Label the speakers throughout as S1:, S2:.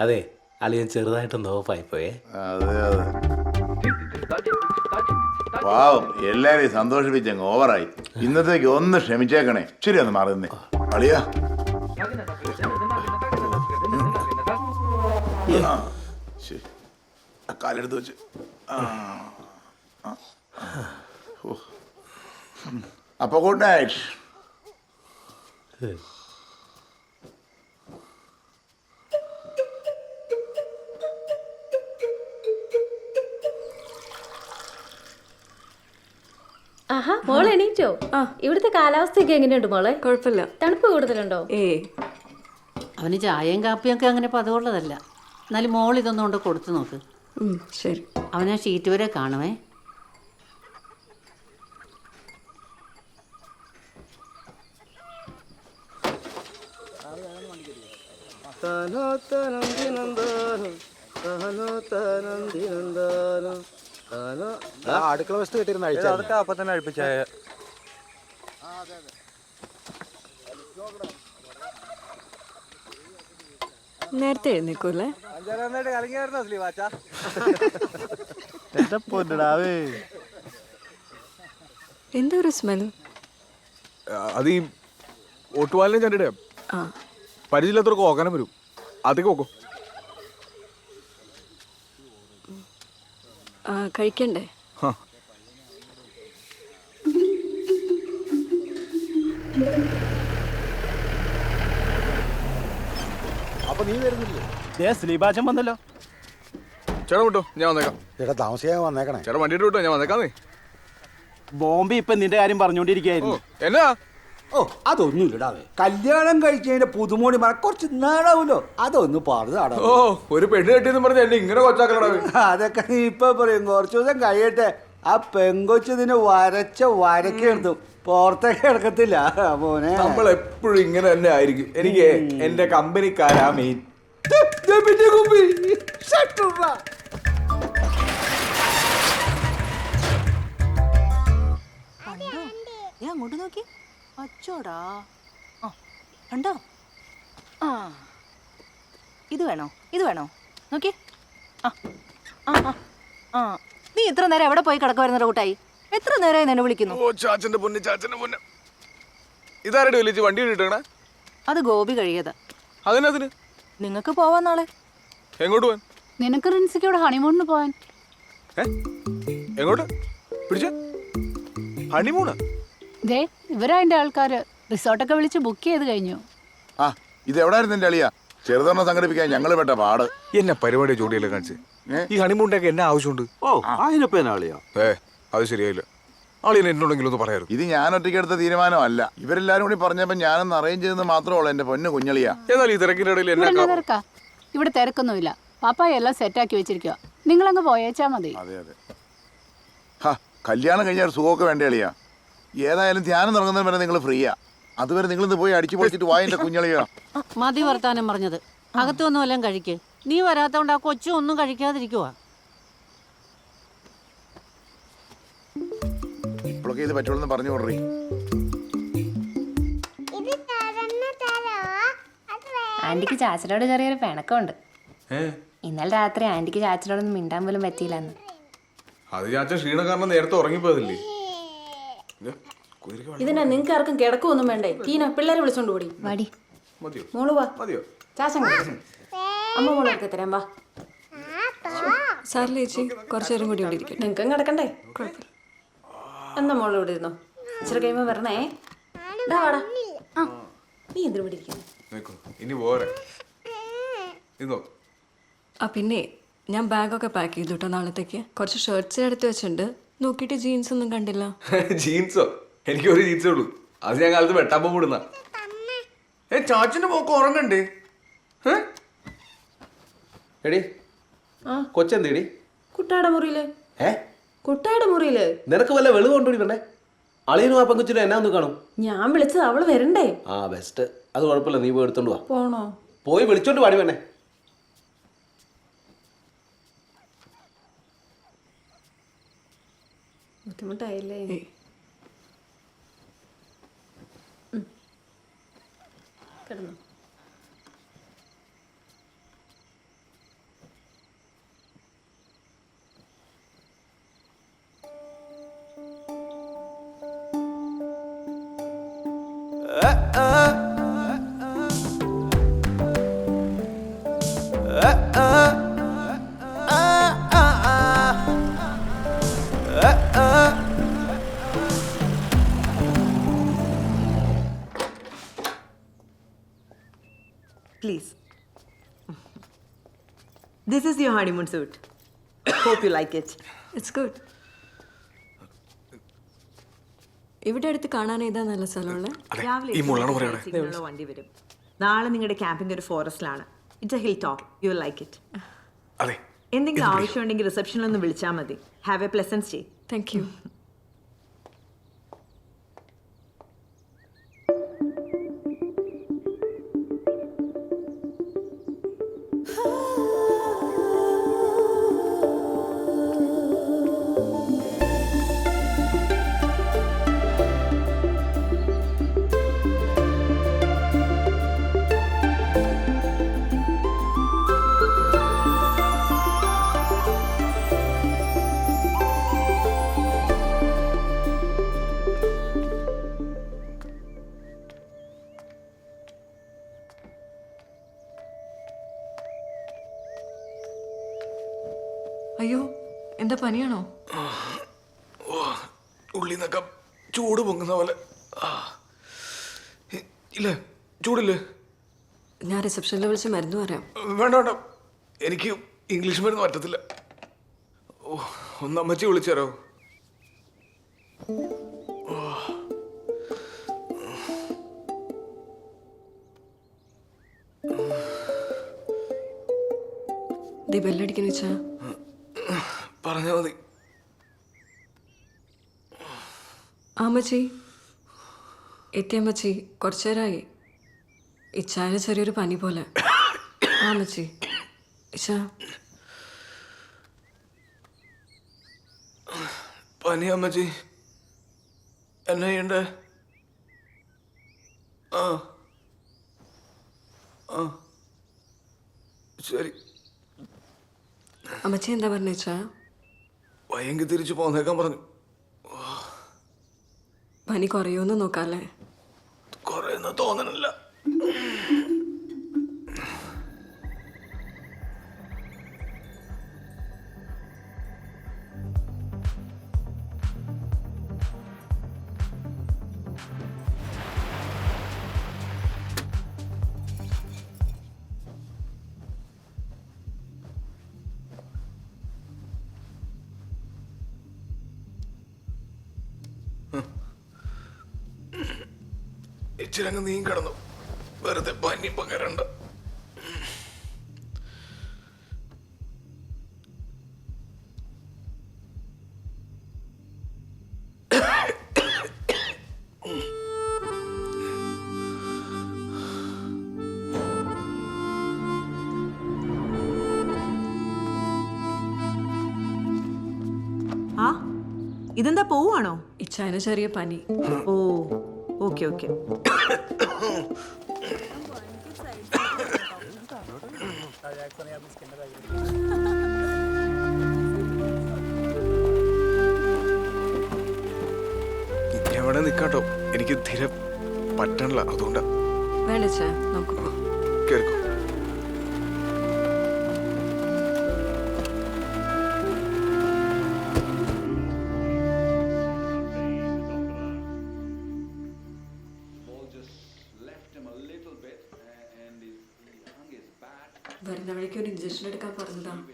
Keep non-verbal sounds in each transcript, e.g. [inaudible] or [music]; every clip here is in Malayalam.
S1: അതെ അളിയൻ ചെറുതായിട്ടൊന്ന് ഓഫായി പോയേ
S2: അതെ അതെ. പാവം എല്ലാരെയും സന്തോഷിപ്പിച്ചങ്ങ് ഓവറായി. ഇന്നത്തേക്ക് ഒന്ന് ക്ഷമിച്ചേക്കണേ. ശരി ഒന്ന് മാറുന്നേ. അളിയ. ശരി. കാലെടുത്ത് വെച്ച്. അപ്പൊ ഗുഡ് നൈറ്റ്.
S3: ആഹാ മോളെ എണീറ്റോ? ആ. ഇവിടുത്തെ കാലാവസ്ഥയൊക്കെ എങ്ങനെയുണ്ട് മോളെ?
S4: കുഴപ്പമില്ല.
S3: തണുപ്പ് കൂടുതലുണ്ടോ?
S4: ഏ.
S5: അവന് ചായയും കാപ്പിയും ഒക്കെ അങ്ങനെ പതിവുള്ളതല്ല. എന്നാലും മോൾ ഇതൊന്നും കൊണ്ട് കൊടുത്തു നോക്ക്.
S4: ഉം, ശരി.
S5: അവനെ ഷീറ്റ് വരെ കാണുമേ
S6: അടുക്കള വസ്തു കിട്ടിയിരുന്ന അഴിച്ച അതൊക്കെ അപ്പൊ തന്നെ അഴിപ്പിച്ചായ
S4: നേരത്തെ എഴുന്നേക്കൂല്ലേ? എന്താ ഒരു സ്മെൽ
S7: അത് ഈ ഒട്ടുപാലിനെ ചണ്ടിടെ
S4: ആ.
S7: പരിചയമില്ലാത്തവർക്ക് ഓക്കാനം വരും. അതൊക്കെ ഓക്കോ.
S4: കഴിക്കണ്ടേ?
S6: അപ്പൊ നീ വരുന്നില്ലേ?
S8: ശ്രീഭാഷം വന്നല്ലോ.
S7: ചേട്ടാ വിട്ടോ ഞാൻ വന്നേക്കാം.
S6: ചേട്ടാ താമസിക്കാൻ വന്നേക്കണേ.
S7: ചേട്ടാ വണ്ടിയിട്ട് വിട്ടോ ഞാൻ വന്നേക്കാന്നേ
S8: ബോംബെ ഇപ്പൊ നിന്റെ കാര്യം പറഞ്ഞുകൊണ്ടിരിക്കുകയായിരുന്നു.
S7: എന്നാ?
S9: ഓ അതൊന്നും ഇടാവേ കല്യാണം കഴിച്ചതിന്റെ പുതുമോടി മറ കുറച്ച് നാടാവൂലോ അതൊന്ന് പാടുതാടാ
S7: ഓ ഒരു പെണ്ണ് കെട്ടിയെന്ന് പറഞ്ഞ എന്നെ ഇങ്ങനെ കൊച്ചാക്കളാണ് [laughs]
S9: അതൊക്കെ നീ ഇപ്പൊ പറയും. കുറച്ചു ദിവസം കഴിയട്ടെ. ആ പെങ്കൊച്ചതിന് വരച്ച വരക്കെടുത്തു പുറത്തേക്ക് കിടക്കത്തില്ല മോനെ.
S7: നമ്മൾ എപ്പോഴും ഇങ്ങനെ തന്നെ ആയിരിക്കും. എനിക്ക് എന്റെ കമ്പനിക്കാരാ മെയിൻ
S10: ഞാൻ അങ്ങോട്ട് നോക്കി. അച്ചോടാ. ആ കണ്ടോ? ആ ഇത് വേണോ? ഇത് വേണോ? നോക്കി. ആ ആ ആ, നീ ഇത്ര നേരം എവിടെ പോയി കിടക്കുമായിരുന്നു കൂട്ടായി? എത്ര നേരമായി നിന്നെ വിളിക്കുന്നു?
S7: ഓ ചാച്ചന്റെ പൊന്ന് ചാച്ചന്റെ പൊന്ന്. ഇതാരുടെ വിളിച്ച് വണ്ടി കിട്ടണേ
S10: അത് ഗോപി കഴിയത്.
S7: അതിനതിന്
S10: നിങ്ങൾക്ക് പോവാൻ നാളെ.
S7: എങ്ങോട്ട് പോവാൻ?
S5: നിനക്ക് റിൻസിക്കോട് ഹണിമൂണിന് പോവാൻ.
S7: എങ്ങോട്ട്? പിടിച്ച. ഹണിമൂണ്?
S5: ദേ ഇവരാ എന്റെ ആൾക്കാർ റിസോർട്ടൊക്കെ വിളിച്ച് ബുക്ക് ചെയ്ത് കഴിഞ്ഞു.
S2: ആ ഇത് എവിടായിരുന്നു എന്റെ അളിയാ? ചെറുതൊരെണ്ണം സംഘടിപ്പിക്കാൻ ഞങ്ങൾ പെട്ട പാട്.
S7: എന്നെ പരിപാടി ജോഡിയല്ലേ കാണിച്ച്? ഈ ഹണിമൂണ്ടൊക്കെ എന്നെ ആവശ്യമുണ്ട്?
S8: ഓ അതിനൊപ്പം എന്നാ കളിയാ
S7: ഏ അത് ശരിയായില്ല. ആളിനെ എന്നോടെങ്കിലും ഒന്ന് പറയായിരുന്നു
S2: ഇത് ഞാൻ ഒറ്റയ്ക്ക് എടുത്ത തീരുമാനമല്ല. ഇവരെല്ലാരും കൂടി പറഞ്ഞപ്പോ ഞാനൊന്ന് അറേഞ്ച് ചെയ്തെന്ന് മാത്രമേ ഉള്ളൂ എന്റെ പൊന്നു കുഞ്ഞളിയാ.
S7: എന്നാൽ ഈ തിരക്കിന്റെ ഇടയിൽ
S5: ഇവിടെ തിരക്കാ ഇവിടെ തിരക്കൊന്നുമില്ല. പാപ്പായ എല്ലാം സെറ്റാക്കി വെച്ചിരിക്കുക നിങ്ങളങ്ങ് പോയേച്ചാ മതി.
S2: അതെ അതെ. ഹാ കല്യാണം കഴിഞ്ഞാൽ ഒരു സുഖമൊക്കെ വേണ്ട അളിയാ? ഏതായാലും ധ്യാനം തുടങ്ങുന്നതിന് വരെ നിങ്ങൾ ഫ്രീയാ അതുവരെ നിങ്ങൾ ഇന്ന് പോയി അടിച്ചു പൊളിച്ചിട്ട് വായന്റെ കുഞ്ഞളിയാ
S5: മതി വർത്താനം പറഞ്ഞത്. അകത്തൊന്നും എല്ലാം കഴിക്ക്. നീ വരാത്തോണ്ട് ആ കൊച്ചു ഒന്നും കഴിക്കാതിരിക്കുവാ.
S2: ഇപ്പോഴൊക്കെ ഇത് പറ്റുള്ളൂ പറഞ്ഞു കൊടുറി.
S3: ആന്റിക്ക് ചാച്ചനോട് ചെറിയൊരു പിണക്കമുണ്ട്. ഇന്നലെ രാത്രി ആന്റിക്ക് ചാച്ചനോടൊന്നും മിണ്ടാൻ പോലും പറ്റിയില്ലെന്ന്.
S7: അത് ചാച്ച ക്ഷീണം കാരണം നേരത്തെ ഉറങ്ങിപ്പോയതല്ലേ?
S3: ഇതിനാ നിങ്ങൾക്ക് ആർക്കും കിടക്കൊന്നും വേണ്ടേ? കീന പിള്ളേരെ വിളിച്ചോണ്ട് കൂടി വാടി.
S7: മതിയോ?
S3: മോൾ വാ.
S7: മതിയോ?
S3: ചാച്ചൻ അമ്മ മോളൊക്കെ തരാം വാ.
S4: സാറിൽ ചേച്ചി കുറച്ചു നേരം കൂടി ഇവിടെ ഇരിക്കും
S3: നിങ്ങൾക്കും കിടക്കണ്ടേ?
S4: കുഴപ്പമില്ല.
S3: എന്നാ മോൾ ഇവിടെ ഇരുന്നോ? ഇച്ചിരി കഴിയുമ്പോ വരണേ. ഡാ വാടാ. ആ. നീ എന്തിനു ഇവിടെ ഇരിക്കുന്നു?
S4: ആ പിന്നെ ഞാൻ ബാഗൊക്കെ പാക്ക് ചെയ്തു കേട്ടോ നാളത്തേക്ക്. കുറച്ച് ഷർട്ട്സ് എടുത്ത് വെച്ചിട്ടുണ്ട്. നോക്കിയിട്ട് ജീൻസ് ഒന്നും കണ്ടില്ല.
S7: ജീൻസോ എനിക്ക് ഒരു ജീൻസേ ഉള്ളൂ. അത് ഞാൻ കാലത്ത് വെട്ടാൻ പോകുന്ന ഏ ചാച്ചന്റെ പോക്ക് ഉറങ്ങണ്ടേ?
S1: എടി ആ. കൊച്ചെന്തേടി?
S3: കുട്ടാട മുറിയിൽ.
S1: ഏ?
S3: കുട്ടാട മുറിയിൽ.
S1: നിനക്ക് വല്ല വെളിവ് കൊണ്ടുപോയി പെണ്ണേ? അളിയനും ആ പെങ്കുച്ചിനും എന്നാ ഒന്ന് കാണും.
S3: ഞാൻ വിളിച്ചത് അവൾ വരണ്ടേ?
S1: ആ ബെസ്റ്റ് അത് കുഴപ്പമില്ല നീ പോയി എടുത്തോണ്ട് വാ.
S3: പോണോ?
S1: പോയി വിളിച്ചോണ്ട് പാടി വേണേ
S3: ബുദ്ധിമുട്ടായില്ലേ. കിടന്നു. This honeymoon suit. Hope you hope you like it
S4: it's good ഇവിടെ അടുത്ത് കാണാൻ ഏതാ നല്ല സ്ഥലമുള്ളത്
S3: രാവിലെ
S7: ഈ മുള്ളാണ് പറയണേ.
S3: സിഗ്നലുള്ള വണ്ടി വരും. നാളെ നിങ്ങളുടെ ക്യാമ്പിംഗ് ഒരു ഫോറസ്റ്റിലാണ്. It's a hilltop you will like it
S7: അതെ.
S3: എന്തെങ്കിലും ആവശ്യമുണ്ടെങ്കിൽ റിസപ്ഷനിൽ ഒന്ന് വിളിച്ചാൽ മതി. Have a pleasant stay
S4: thank you പനിയാണോ?
S7: ഉള്ളി നിന്നൊക്കെ ചൂട് പൊങ്ങുന്ന പോലെ. ഇല്ലേ ചൂടില്ലേ?
S4: ഞാൻ റിസപ്ഷനിൽ വിളിച്ച് മരുന്ന് പറയാം.
S7: വേണ്ട വേണ്ട. എനിക്ക് ഇംഗ്ലീഷ് മരുന്ന് പറ്റത്തില്ല. ഓ ഒന്ന് അമ്മച്ചി വിളിച്ചു തരാമോ
S4: ദേ ബെല്ലടിക്കുന്ന വെച്ചാ.
S7: പറഞ്ഞാൽ മതി.
S4: ആമ്മച്ചി എത്തിയമ്മച്ചി കുറച്ചു നേരമായി. ഇച്ചായ ചെറിയൊരു പനി പോലെ. അമ്മച്ചി. ഇച്ച.
S7: പനി അമ്മച്ചി. എന്നാ ചെയ്യണ്ടേ? ആ. ആ. ശരി.
S4: അമ്മച്ചി എന്താ പറഞ്ഞേച്ചാ
S7: വയ്യെങ്കിൽ തിരിച്ചു പോന്നേക്കാൻ പറഞ്ഞു.
S4: പനി കുറയുമെന്ന് നോക്കാല്ലേ?
S7: കുറയുന്ന തോന്നണില്ല. ഇച്ചിരി അങ്ങ് നീ കിടന്നു. വെറുതെ പനി പകരണ്ട.
S3: ആ ഇതെന്താ പോവാണോ
S4: ഇച്ചായന് ചെറിയ പനി.
S3: ഓ ഓക്കെ ഓക്കെ.
S7: വേണേ നിക്കാട്ടോ. എനിക്ക് തീരെ പറ്റണില്ല. അതുകൊണ്ടാ.
S4: വേണ്ട നമുക്ക്
S7: കേൾക്കും
S4: ഇഞ്ചക്ഷൻ എടുക്കാൻ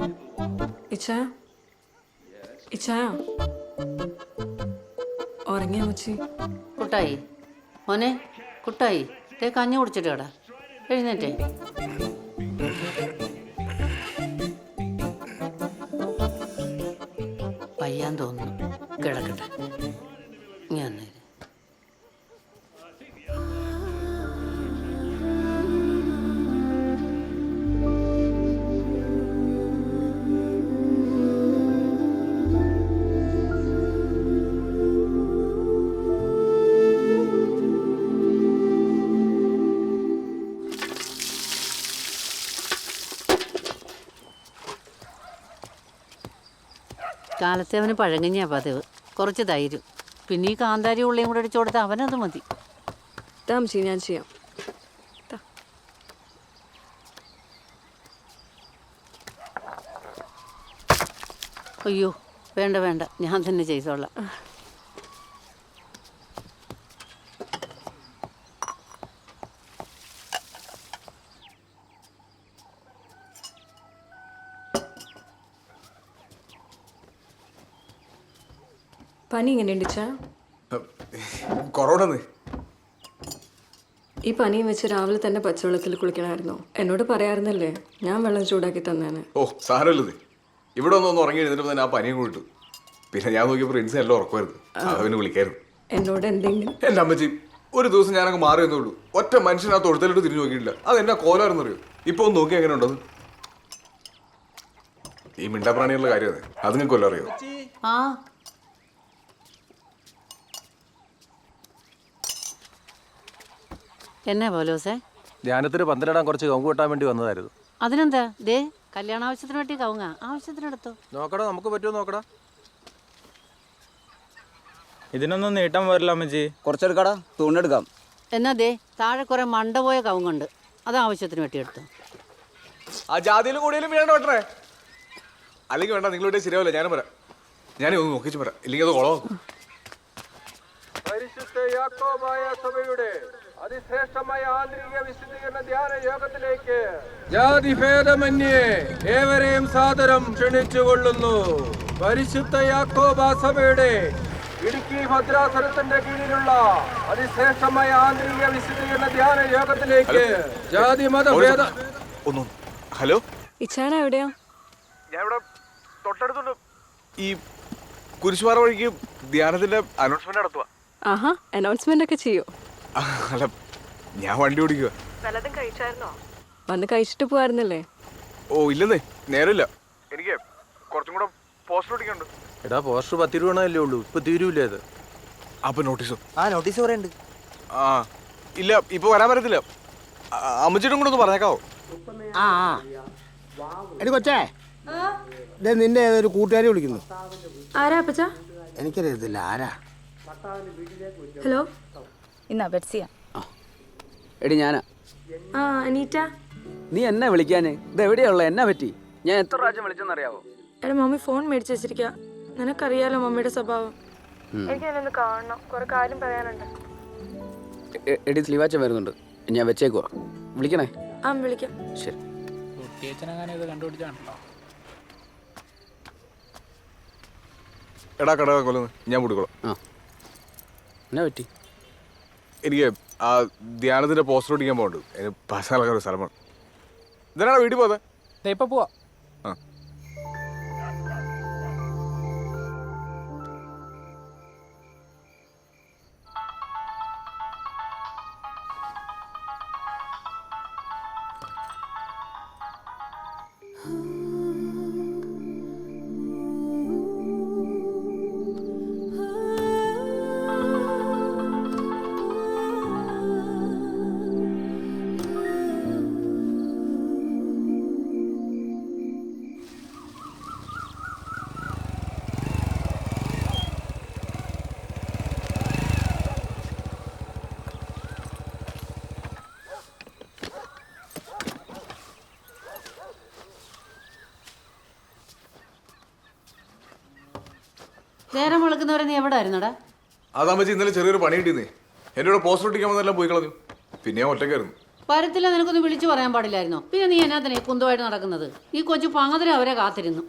S4: പറഞ്ഞതാ ഇച്ചാ? ഇച്ചാ? ഉറങ്ങിയ അമ്മച്ചി
S5: കുട്ടായി. മോനെ കുട്ടായി തേ കഞ്ഞി കുടിച്ചിട്ട് കടാ എഴുന്നേറ്റേ. വയ്യാൻ തോന്നുന്നു. കിടക്കട്ടെ. ഞാൻ കാലത്തെ അവന് പഴങ്ങഞ്ഞാ പതിവ്. കുറച്ച് ധൈര്യം. പിന്നെ ഈ കാന്താരി ഉള്ളിയും കൂടെ അടിച്ചു കൊടുത്താൽ അവനത് മതി.
S4: താമസി ഞാൻ ചെയ്യാം.
S5: അയ്യോ വേണ്ട വേണ്ട. ഞാൻ തന്നെ ചെയ്തോളാം.
S4: പനി എങ്ങനെയുണ്ട്
S7: കൊറോണന്ന്.
S4: ഈ പനിയും വെച്ച് രാവിലെ തന്നെ പച്ചവെള്ളത്തിൽ കുളിക്കണമായിരുന്നു. എന്നോട് പറയാറുന്നല്ലേ ഞാൻ വെള്ളം ചൂടാക്കി തന്നേനെ
S7: ഓ സാരമില്ലത്. ഇവിടെ ഒന്നും ഒന്ന് ഉറങ്ങി എഴുന്നിട്ട് തന്നെ ആ പനിയും കൂട്ടു പിന്നെ ഞാൻ നോക്കിയപ്പോൾ പ്രിൻസ് എല്ലാം ഉറക്കുമായിരുന്നു. അവന് വിളിക്കായിരുന്നു.
S4: എന്നോട് എന്തെങ്കിലും?
S7: എന്റെ അമ്മച്ചി ഒരു ദിവസം ഞാനങ്ങ് മാറി എന്നുള്ളൂ ഒറ്റ മനുഷ്യൻ ആ തൊഴുത്തലോട്ട് തിരിഞ്ഞു നോക്കിയിട്ടില്ല. അത് എന്നാ കോലായിരുന്നു അറിയോ ഇപ്പൊ ഒന്ന് നോക്കി എങ്ങനെ ഉണ്ടത് ഈ മിണ്ടാപ്രാണിയുള്ള കാര്യമാണ്. അത് അത് നിങ്ങൾക്ക് കൊല്ലം അറിയോ?
S5: ആ എന്നാ പോലോസേ
S8: ധ്യാനത്തിന് പന്തലിടാൻ കുറച്ച് കവുങ്ങ് കിട്ടാൻ വേണ്ടി വന്നതായിരുന്നു.
S5: അതിനെന്താ? ദേ കല്യാണ ആവശ്യത്തിന് വേണ്ടി കവുങ്ങ. ആവശ്യത്തിനെടുത്തോ
S8: നോക്കടാ നമുക്ക് പറ്റുമോ നോക്കടാ.
S6: ഇതിനൊന്നും നീട്ടം വരില്ല അമ്മച്ചി. കുറച്ചെടുക്കടാ തുണെടുക്കാം
S5: എന്നാ ദേ താഴെ കുറെ മണ്ട പോയ കവുങ്ങുണ്ട്. അത് ആവശ്യത്തിന് വേണ്ടി എടുത്തു.
S7: ആ ജാതിയിലും കൂടിയാലും വേണ്ട വെട്ടറേ അല്ലെങ്കിൽ വേണ്ട നിങ്ങളുടെ ശരിയാവില്ല ഞാനും വരാം. ഞാനേ ഒന്ന് നോക്കിച്ച് വരാം. ഇല്ലെങ്കിൽ അത് കുളമാക്കും
S6: പരിശുദ്ധ യാക്കോബായ സഭയുടെ അതിശ്രേഷ്ഠമായ ആന്തരിക ധ്യാന യോഗത്തിലേക്ക് ജാതിഭേദമന്യേ ഏവരെയും സാദരം ക്ഷണിച്ചുകൊള്ളുന്നു. പരിശുദ്ധ യാക്കോബ സഭയുടെ ഇടുക്കി ഭദ്രാസനത്തിന്റെ കീഴിലുള്ള അതിശ്രേഷ്ഠമായ ആന്തരിക വിശുദ്ധീകരണ ധ്യാന യോഗത്തിലേക്ക് ജാതി മതഭേദ
S7: ഒന്നും ഹലോ?
S4: ഇച്ചാന എവിടെയാ?
S7: ഞാൻ ഇവിടെ തൊട്ടടുത്തുണ്ട്. ഈ കുരിശുപാറ വഴിക്ക് ധ്യാനത്തിന്റെ അനൗൺസ്മെന്റ് നടത്തുക
S4: ആഹാ അനൗൺസ്മെന്റ് ഒക്കെ ചെയ്യോ?
S7: അല്ല ഞാൻ വണ്ടി ഓടിക്കുക
S4: വന്ന് കഴിച്ചിട്ട് പോവായിരുന്നല്ലേ?
S7: ഓ ഇല്ലെന്നേ നേരമില്ല. എനിക്ക് കുറച്ചും കൂടെ പോസ്റ്റർ ഓടിക്കുന്നുണ്ട്
S8: എടാ പോസ്റ്റർ പത്ത് രൂപണല്ലേ ഉള്ളൂ? ഇപ്പൊ തീരൂലേ അത്?
S7: അപ്പൊ നോട്ടീസോ
S6: ആ നോട്ടീസ് പറയുന്നുണ്ട്
S7: ആ ഇല്ല ഇപ്പൊ വരാൻ പറ്റത്തില്ല. അമ്മച്ചിട്ടും കൂടെ ഒന്ന് പറഞ്ഞേക്കാവോ?
S6: ആ ആ. എടി കൊച്ചേ. ദേ നിന്റെ ഏതൊരു കൂട്ടുകാരി വിളിക്കുന്നു.
S3: ആരാ അപ്പച്ച?
S6: എനിക്കറിയത്തില്ല ആരാ?
S3: ഹലോ?
S10: ഇന്നാ ബെറ്റ്സിയാ
S6: എടി ഞാനാ.
S3: ആ അനീറ്റ.
S6: നീ എന്നെ വിളിക്കാന്? ഇത് എവിടെയുള്ള എന്നാ പറ്റി? ഞാൻ എത്ര പ്രാവശ്യം വിളിച്ചെന്നറിയാവോ?
S3: എടാ മമ്മി ഫോൺ മേടിച്ച് വെച്ചിരിക്ക. നിനക്കറിയാലോ മമ്മിയുടെ സ്വഭാവം. എനിക്ക് എന്നെ കാണണം. കുറെ കാര്യം പറയാനുണ്ട്.
S6: എടി സ്ലീവാച്ച വരുന്നുണ്ട്. ഞാൻ വെച്ചേക്കുവാ. വിളിക്കണേ?
S3: ആ വിളിക്കാം.
S6: ശരി.
S7: എടാ കടകൊല്ലുന്നു ഞാൻ മുടിക്കോളാം
S6: ആ. എന്നാ പറ്റി?
S7: എനിക്ക് ആ ധ്യാനത്തിന്റെ പോസ്റ്റർ ഓടിക്കാൻ പോകണ്ടു എനിക്ക് പസാലൊക്കെ ഒരു സ്ഥലമാണ് ഇതാണ് വീട്ടിൽ പോകാതെ
S6: ഇപ്പൊ പോവാ.
S5: നേരം വിളിക്കുന്നവരെ നീ എവിടെ ആയിരുന്നടാ
S7: അതാമ്പച്ചി ഇന്നലെ ചെറിയൊരു പണി കിട്ടിയെന്നേ. എന്റെ കൂടെ പോസ്റ്റർ ഒട്ടിക്കാൻ വന്നെല്ലാം പോയി കളഞ്ഞു. പിന്നെ ഞാൻ
S5: വരത്തില്ല നിനക്കൊന്നും വിളിച്ചു പറയാൻ പാടില്ലായിരുന്നോ? പിന്നെ നീ എന്നാ തന്നെ കുന്തമായിട്ട് നടക്കുന്നത്? ഈ കൊച്ചു പങ്ങതിരെ അവരെ കാത്തിരുന്നു.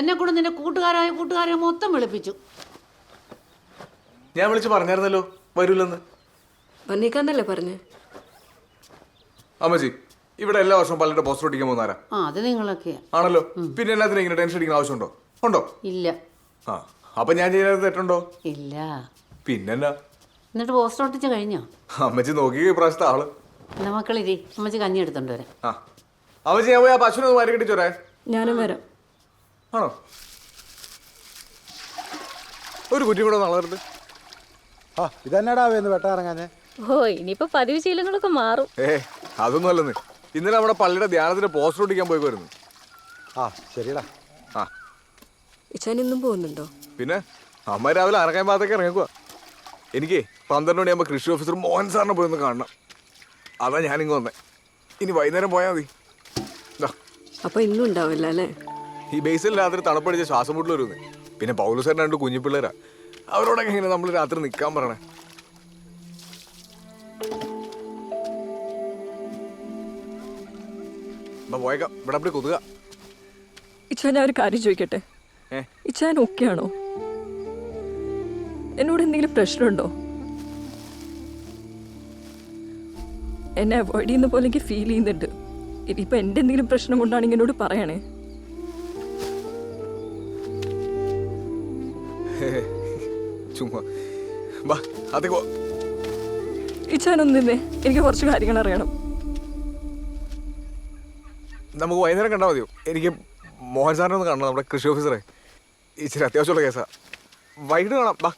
S5: എന്നെ കൂടെ നിന്റെ കൂട്ടുകാരായ കൂട്ടുകാരെ മൊത്തം വിളിപ്പിച്ചു.
S7: ഞാൻ വിളിച്ച് പറഞ്ഞായിരുന്നല്ലോ വരൂലെന്ന്.
S4: വന്നേക്കാന്നല്ലേ പറഞ്ഞേ?
S7: അമ്മച്ചി ഇവിടെ എല്ലാ വർഷവും പലരുടെ പോസ്റ്റർ ഒട്ടിക്കാൻ പോകുന്നാരാ
S5: ആ അത് നിങ്ങളൊക്കെയാ.
S7: ആണല്ലോ? പിന്നെ എല്ലാത്തിനും ഇങ്ങനെ ടെൻഷൻ അടിക്കുന്ന ആവശ്യമുണ്ടോ? ഉണ്ടോ?
S5: ഇല്ല.
S7: ആ. അപ്പൊ ഞാൻ ചെയ്യുന്നത് തെറ്റുണ്ടോ?
S5: ഇല്ല.
S7: പിന്നെന്നാ?
S5: എന്നിട്ട് പോസ്റ്റർ ഒട്ടിച്ച് കഴിഞ്ഞോ?
S7: അമ്മച്ചി നോക്കി ഇപ്രാവശ്യത്തെ ആൾ.
S5: എന്നാ മക്കളിരി അമ്മച്ചി കഞ്ഞി എടുത്തോണ്ട് വരാം.
S7: ആ. അമ്മച്ചി ഞാൻ പോയി ആ പശുവിനെ ഒന്ന് മാറി കെട്ടിച്ചോരേ
S4: ഞാനും വരാം.
S7: ആണോ? ഒരു കുറ്റി കൂടെ നളകരുത്
S9: ആ ഇതെന്നടാ എന്ന് വെട്ടാറങ്ങാഞ്ഞേ
S3: ഓ ഇനിയിപ്പോ പതിവ് ശീലങ്ങളൊക്കെ മാറും.
S7: ഏ അതൊന്നും അല്ലെന്ന്. ഇന്നലെ നമ്മുടെ പള്ളിയുടെ ധ്യാനത്തിന് പോസ്റ്റർ ഒട്ടിക്കാൻ പോയി വരുന്നു
S9: ആ ശരിടാ
S7: ആ.
S4: ഇച്ചാൻ ഇന്നും പോകുന്നുണ്ടോ?
S7: പിന്നെ അമ്മ രാവിലെ അറക്കാൻ ഭാഗത്തേക്ക് ഇറങ്ങിക്കുക എനിക്ക് പന്ത്രണ്ട് മണിയാകുമ്പോൾ കൃഷി ഓഫീസർ മോഹൻ സാറിനെ പോയി ഒന്ന് കാണണം. അതാ ഞാനിങ്ങ് വന്നേ. ഇനി വൈകുന്നേരം പോയാൽ മതി.
S4: അപ്പൊ ഇന്നും ഉണ്ടാവില്ല അല്ലേ?
S7: ഈ ബേസിൽ രാത്രി തണുപ്പടിച്ച് ശ്വാസം മുട്ടിൽ വരുന്നേ. പിന്നെ പൗലുസാറിന് രണ്ട് കുഞ്ഞു പിള്ളേരാ അവരോടൊക്കെ ഇങ്ങനെ നമ്മൾ രാത്രി നിൽക്കാൻ പറയണേ. പോയേക്കാം. ഇവിടെ അപ്പടി കൊതുക.
S4: ഇച്ചാൻ ഞാൻ ഒരു കാര്യം ചോദിക്കട്ടെ? ഇച്ചാൻ ഓക്കെ ആണോ എന്നോട് എന്തെങ്കിലും പ്രശ്നമുണ്ടോ? എന്നെ അവോയ്ഡ് ചെയ്യുന്ന പോലെ എനിക്ക് ഫീൽ ചെയ്യുന്നുണ്ട്. ഇനിയിപ്പോൾ എന്റെ എന്തെങ്കിലും പ്രശ്നം കൊണ്ടാണെങ്കിൽ എന്നോട് പറയണേ.
S7: ചുമ്മാ. വാ അതേക്കോ
S4: ഇച്ചാനൊന്നു നിന്നേ എനിക്ക് കുറച്ച് കാര്യങ്ങൾ അറിയണം.
S7: നമുക്ക് വൈകുന്നേരം കണ്ടാൽ മതിയോ? എനിക്ക് മോഹൻ സാറിനെ ഒന്ന് കാണണം നമ്മുടെ കൃഷി ഓഫീസറെ. ഇച്ചിരി അത്യാവശ്യമുള്ള കേസാ. വൈകിട്ട് കാണാം ബാ